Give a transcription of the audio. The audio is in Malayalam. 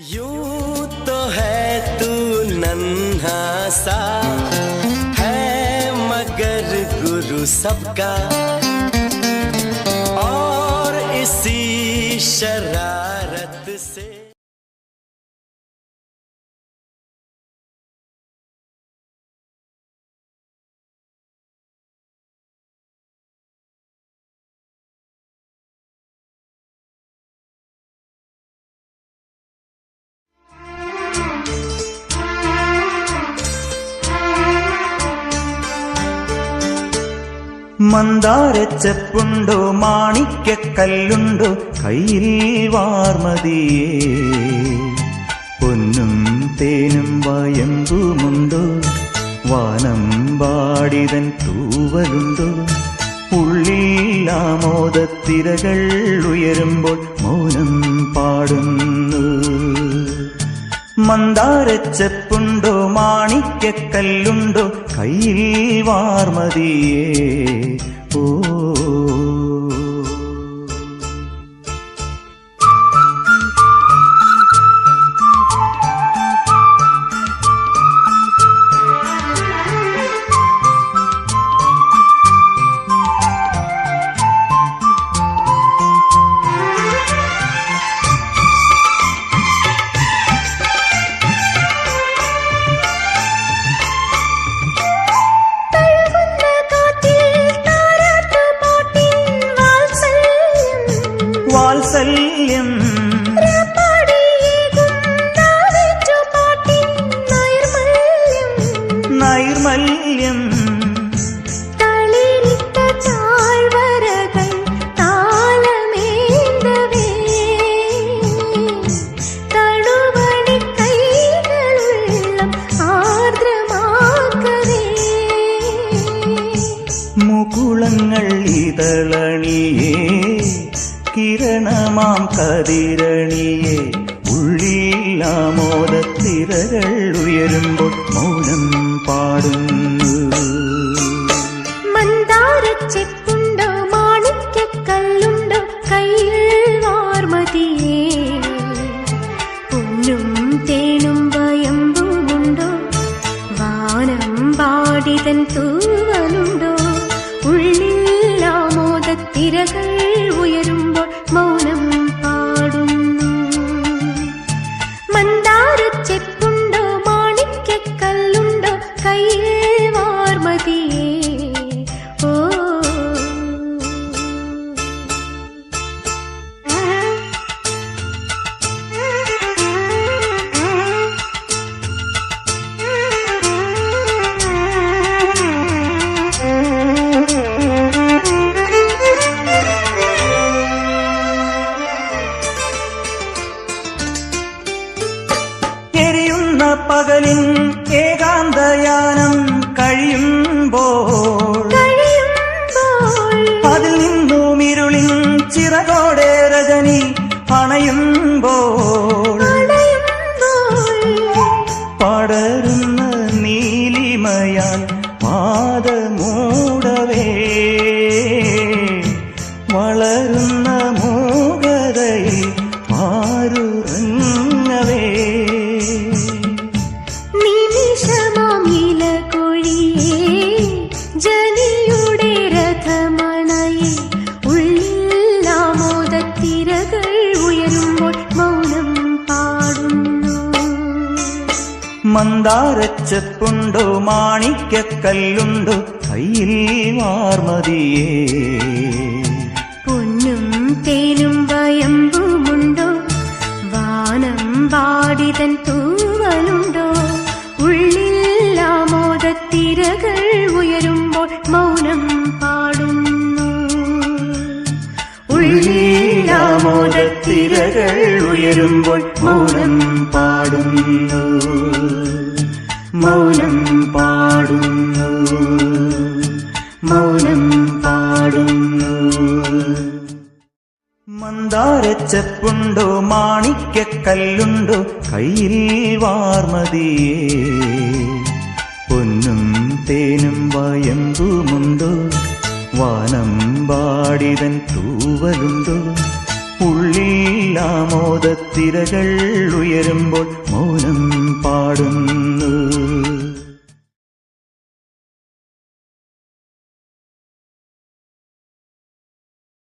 यूँ तो है तू नन्हा सा है मगर गुरु सबका। മന്ദാരച്ചെപ്പുണ്ടോ മാണിക്കല്ലുണ്ടോ കയ്യിൽ വാർമതിയേ. പൊന്നും തേനും വയമ്പുമുണ്ടോ? വാനം പാടിതൻ തൂവലുണ്ടോ? ഉള്ളിൽ ആമോദത്തിരകൾ ഉയരുമ്പോൾ മൗനം മന്ദാരച്ചെപ്പുണ്ടോ? മാണിക്കക്കല്ലുണ്ടോ കയ്യിൽ വാർമതിയേ ഓ. മുകുളങ്ങൾ ഇതളണിയേ കിരണമാം കതിരണിയേ ഉള്ളിൽ ആമോദത്തിരകൾ ഉയരുമ്പോൾ മൗനം മാണിക്കല്ലുണ്ടോ കയ്യിൽ പൊന്നും വാനം പാടിതൻ തൂവലുണ്ടോ പകലിൻ ഏകാന്തയാനം കഴിയുമ്പോൾ അതിൽ നിന്നും ഇരുളിൻ ചിറകോടെ രജനി പണയുമ്പോൾ പടരുന്ന നീലിമയാൽ പാദമൂടവേ. മന്ദാരച്ചെപ്പുണ്ടോ? മാണിക്കക്കല്ലുണ്ടോ? കയ്യിൽ വാർമതിയേ. ആമോദത്തിരകൾ ഉയരുമ്പോൾ മൗനം പാടുന്നു. മൗനം പാടുന്നു. മൗനം പാടുന്നു. മന്ദാരച്ചെപ്പുണ്ടോ? മാണിക്കല്ലുണ്ടോ കയ്യിൽ വാർമതിയേ. പൊന്നും തേനും വയമ്പുമുണ്ടോ? വാനം പാടിതൻ തൂവലുണ്ടോ? ഉള്ളിൽ ആമോദത്തിരകൾ ഉയരുമ്പോൾ